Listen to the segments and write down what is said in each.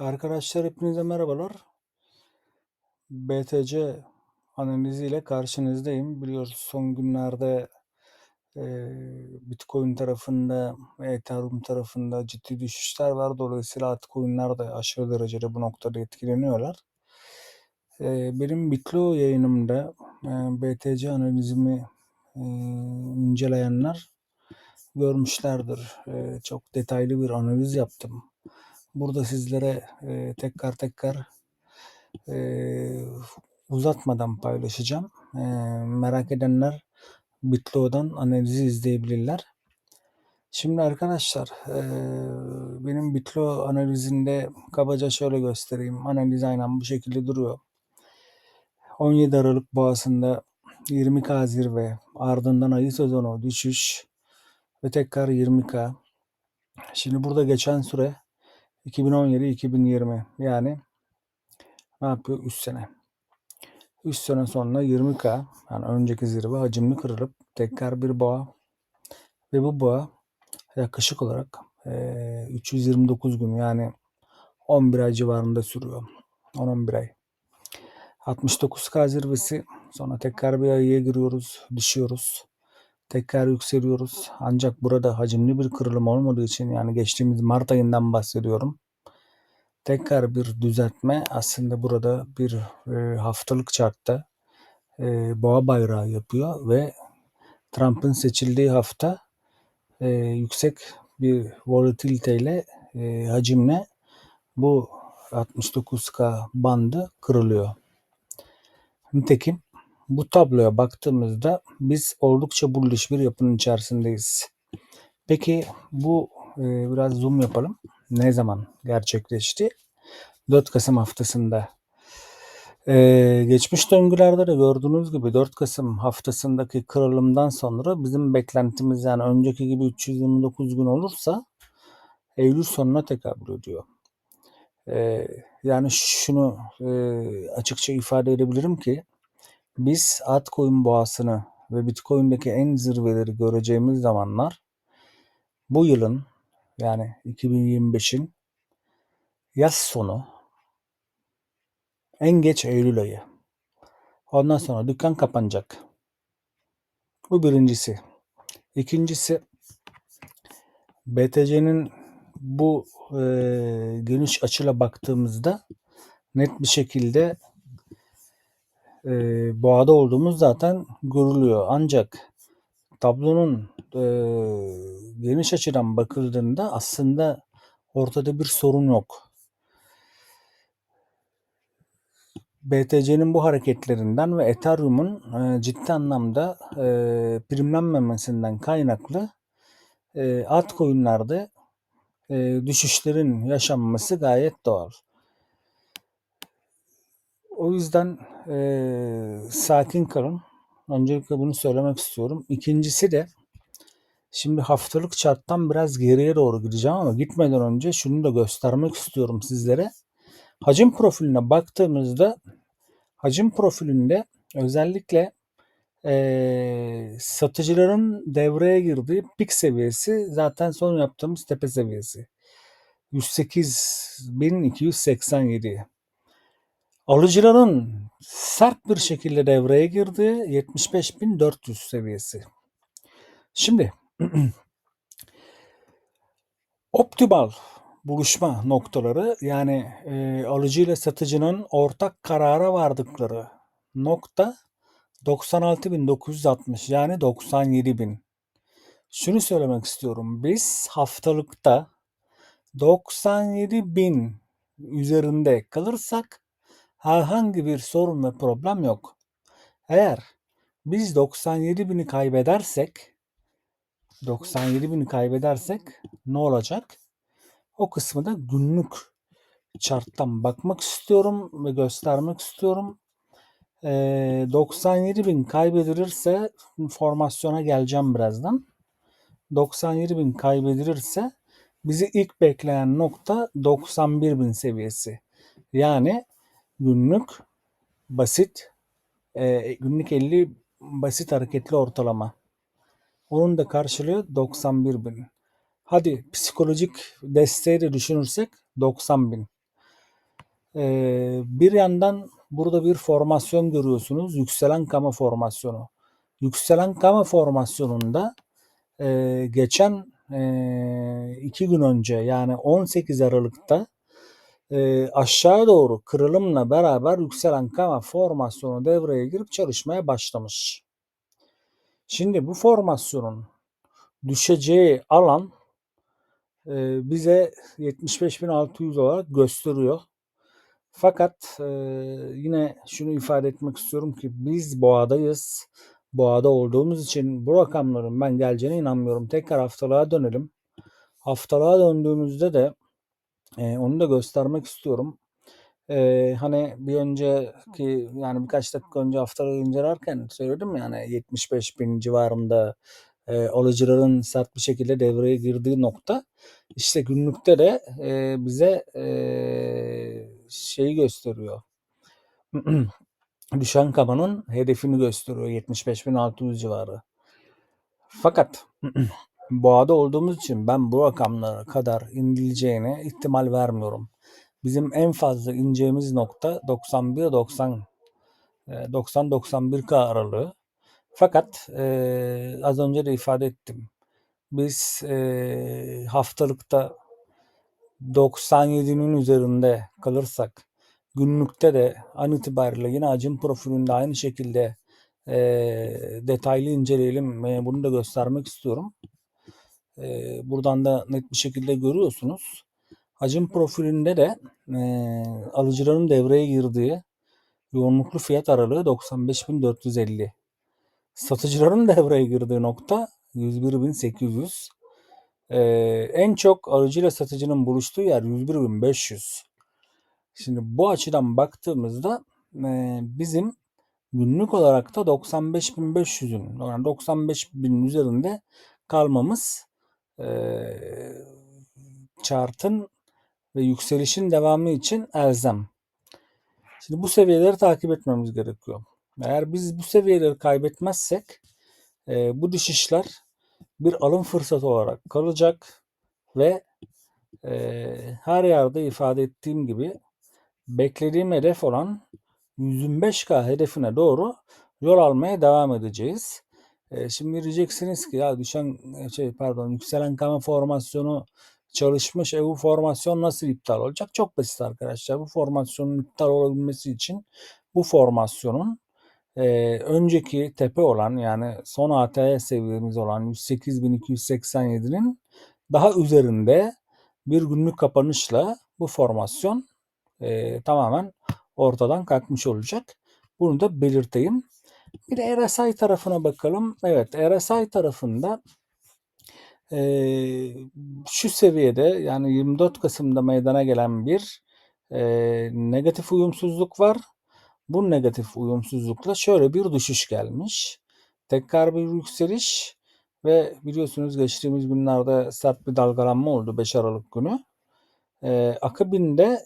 Arkadaşlar hepinize merhabalar. BTC analiziyle karşınızdayım. Biliyoruz son günlerde e, Bitcoin tarafında, Ethereum tarafında ciddi düşüşler var. Dolayısıyla altcoin'ler de aşırı derecede bu noktada etkileniyorlar. E, benim Bitlo yayınımda e, BTC analizimi e, inceleyenler görmüşlerdir. E, çok detaylı bir analiz yaptım. Burada sizlere e, tekrar tekrar e, uzatmadan paylaşacağım. E, merak edenler Bitlo'dan analizi izleyebilirler. Şimdi arkadaşlar e, benim Bitlo analizinde kabaca şöyle göstereyim. Analiz aynen bu şekilde duruyor. 17 Aralık boğasında 20K zirve ardından ayı sezonu düşüş ve tekrar 20K. Şimdi burada geçen süre 2017-2020 yani ne yapıyor? 3 sene. 3 sene sonra 20K yani önceki zirve hacimli kırılıp tekrar bir boğa ve bu boğa yaklaşık olarak eee, 329 gün yani 11 ay civarında sürüyor. 10-11 ay. 69K zirvesi sonra tekrar bir ayıya giriyoruz, düşüyoruz. Tekrar yükseliyoruz. Ancak burada hacimli bir kırılım olmadığı için yani geçtiğimiz Mart ayından bahsediyorum. Tekrar bir düzeltme aslında burada bir e, haftalık chartta e, boğa bayrağı yapıyor ve Trump'ın seçildiği hafta e, yüksek bir volatilite ile e, hacimle bu 69K bandı kırılıyor. Nitekim bu tabloya baktığımızda biz oldukça bullish bir yapının içerisindeyiz. Peki bu e, biraz zoom yapalım. Ne zaman gerçekleşti? 4 Kasım haftasında. Ee, geçmiş döngülerde de gördüğünüz gibi 4 Kasım haftasındaki kırılımdan sonra bizim beklentimiz yani önceki gibi 329 gün olursa Eylül sonuna tekabül ediyor. Ee, yani şunu e, açıkça ifade edebilirim ki biz altcoin boğasını ve Bitcoin'deki en zirveleri göreceğimiz zamanlar bu yılın yani 2025'in yaz sonu en geç Eylül ayı. Ondan sonra dükkan kapanacak. Bu birincisi. İkincisi BTC'nin bu e, geniş açıyla baktığımızda net bir şekilde e, boğada olduğumuz zaten görülüyor. Ancak tablonun e, geniş açıdan bakıldığında aslında ortada bir sorun yok. BTC'nin bu hareketlerinden ve Ethereum'un e, ciddi anlamda e, primlenmemesinden kaynaklı e, altcoin'lerde e, düşüşlerin yaşanması gayet doğal. O yüzden e, sakin kalın. Öncelikle bunu söylemek istiyorum. İkincisi de şimdi haftalık charttan biraz geriye doğru gideceğim ama gitmeden önce şunu da göstermek istiyorum sizlere. Hacim profiline baktığımızda hacim profilinde özellikle eee, satıcıların devreye girdiği pik seviyesi zaten son yaptığımız tepe seviyesi. 108.287. Alıcıların sert bir şekilde devreye girdiği 75.400 seviyesi. Şimdi optimal buluşma noktaları yani e, alıcı ile satıcının ortak karara vardıkları nokta 96.960 yani 97.000. Şunu söylemek istiyorum. Biz haftalıkta 97.000 üzerinde kalırsak herhangi bir sorun ve problem yok. Eğer biz 97.000'i kaybedersek 97.000'i kaybedersek ne olacak? O kısmı da günlük charttan bakmak istiyorum ve göstermek istiyorum. Ee, 97.000 kaybedilirse formasyona geleceğim birazdan. 97.000 kaybedilirse bizi ilk bekleyen nokta 91.000 seviyesi. Yani günlük basit e, günlük 50 basit hareketli ortalama. Onun da karşılığı 91.000. Hadi psikolojik desteği de düşünürsek 90.000. Ee, bir yandan burada bir formasyon görüyorsunuz. Yükselen kama formasyonu. Yükselen kama formasyonunda e, geçen e, iki gün önce yani 18 Aralık'ta e, aşağı doğru kırılımla beraber yükselen kama formasyonu devreye girip çalışmaya başlamış. Şimdi bu formasyonun düşeceği alan e, bize 75.600 olarak gösteriyor. Fakat e, yine şunu ifade etmek istiyorum ki biz boğadayız. Boğada olduğumuz için bu rakamların ben geleceğine inanmıyorum. Tekrar haftalığa dönelim. Haftalığa döndüğümüzde de e, onu da göstermek istiyorum. E, hani bir önceki yani birkaç dakika önce haftalığı incelerken söyledim yani 75 bin civarında e, alıcıların sert bir şekilde devreye girdiği nokta. İşte günlükte de e, bize e, şeyi gösteriyor. Düşen kamanın hedefini gösteriyor 75.600 civarı. Fakat boğada olduğumuz için ben bu rakamlara kadar indileceğine ihtimal vermiyorum. Bizim en fazla ineceğimiz nokta 91 90 90 91 K aralığı. Fakat e, az önce de ifade ettim. Biz e, haftalıkta 97'nin üzerinde kalırsak günlükte de an itibariyle yine hacim profilinde aynı şekilde e, detaylı inceleyelim. E, bunu da göstermek istiyorum. E, buradan da net bir şekilde görüyorsunuz. Hacim profilinde de e, alıcıların devreye girdiği yoğunluklu fiyat aralığı 95.450. Satıcıların devreye girdiği nokta 101.800. Ee, en çok alıcıyla satıcının buluştuğu yer 101.500. Şimdi bu açıdan baktığımızda e, bizim günlük olarak da 95.500'ün yani 95.000'in üzerinde kalmamız chart'ın ve yükselişin devamı için elzem. Şimdi bu seviyeleri takip etmemiz gerekiyor. Eğer biz bu seviyeleri kaybetmezsek e, bu düşüşler bir alım fırsatı olarak kalacak ve e, her yerde ifade ettiğim gibi beklediğim hedef olan 125K hedefine doğru yol almaya devam edeceğiz. E, şimdi diyeceksiniz ki ya düşen şey pardon yükselen kama formasyonu çalışmış. E bu formasyon nasıl iptal olacak? Çok basit arkadaşlar. Bu formasyonun iptal olabilmesi için bu formasyonun e, önceki tepe olan yani son ATH seviyemiz olan 108.287'nin daha üzerinde bir günlük kapanışla bu formasyon e, tamamen ortadan kalkmış olacak. Bunu da belirteyim. Bir de RSI tarafına bakalım. Evet RSI tarafında e, şu seviyede yani 24 Kasım'da meydana gelen bir e, negatif uyumsuzluk var. Bu negatif uyumsuzlukla şöyle bir düşüş gelmiş. Tekrar bir yükseliş ve biliyorsunuz geçtiğimiz günlerde sert bir dalgalanma oldu 5 Aralık günü. Ee, akabinde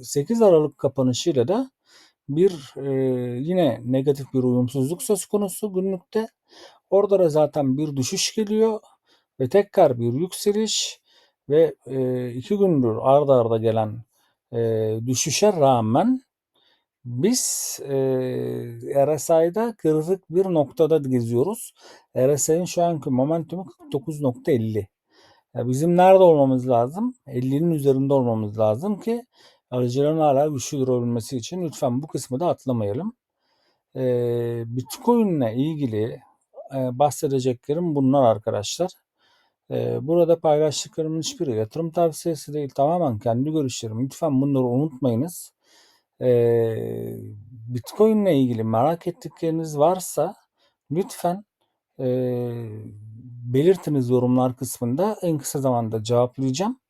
e, 8 Aralık kapanışıyla da bir e, yine negatif bir uyumsuzluk söz konusu günlükte. Orada da zaten bir düşüş geliyor ve tekrar bir yükseliş ve e, iki gündür arda arda gelen e, düşüşe rağmen biz e, RSI'da kritik bir noktada geziyoruz. RSI'nin şu anki momentumu 49.50. Yani bizim nerede olmamız lazım? 50'nin üzerinde olmamız lazım ki alıcıların hala güçlü durabilmesi için lütfen bu kısmı da atlamayalım. E, Bitcoin ile ilgili e, bahsedeceklerim bunlar arkadaşlar. E, burada paylaştıklarımın hiçbiri yatırım tavsiyesi değil. Tamamen kendi görüşlerim. Lütfen bunları unutmayınız. E, Bitcoin ile ilgili merak ettikleriniz varsa lütfen e, belirtiniz yorumlar kısmında. En kısa zamanda cevaplayacağım.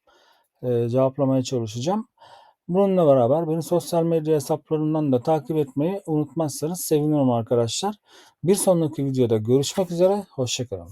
E, cevaplamaya çalışacağım. Bununla beraber beni sosyal medya hesaplarından da takip etmeyi unutmazsanız sevinirim arkadaşlar. Bir sonraki videoda görüşmek üzere. Hoşçakalın.